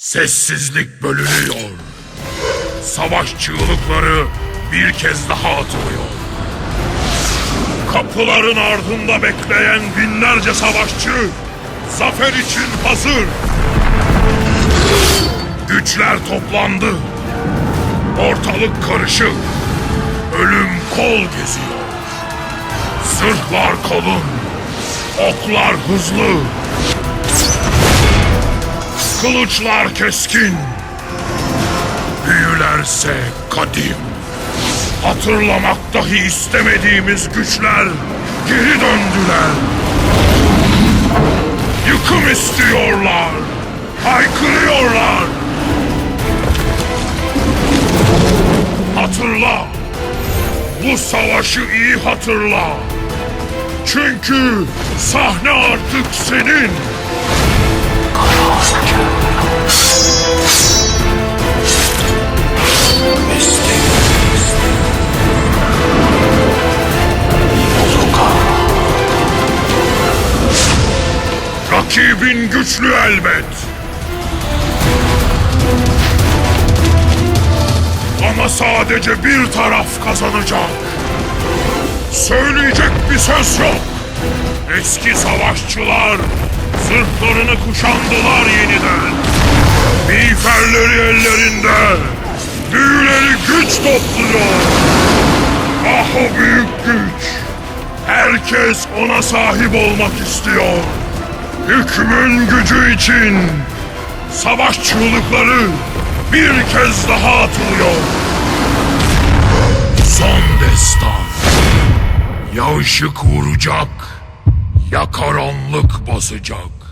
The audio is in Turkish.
Sessizlik bölünüyor. Savaş çığlıkları bir kez daha atılıyor. Kapıların ardında bekleyen binlerce savaşçı zafer için hazır. Güçler toplandı. Ortalık karışık. Ölüm kol geziyor. Zırhlar kalın. Oklar hızlı. Kılıçlar keskin. Büyülerse kadim. Hatırlamak dahi istemediğimiz güçler geri döndüler. Yıkım istiyorlar. Haykırıyorlar. Hatırla. Bu savaşı iyi hatırla. Çünkü sahne artık senin. Rakibin güçlü elbet. Ama sadece bir taraf kazanacak. Söyleyecek bir söz yok. Eski savaşçılar zırhlarını kuşandılar yeniden. Miğferleri ellerinde. Büyüleri güç topluyor. Ah o büyük güç. Herkes ona sahip olmak istiyor. Hükmün gücü için savaş çığlıkları bir kez daha atılıyor. Son destan. Ya ışık vuracak ya karanlık basacak.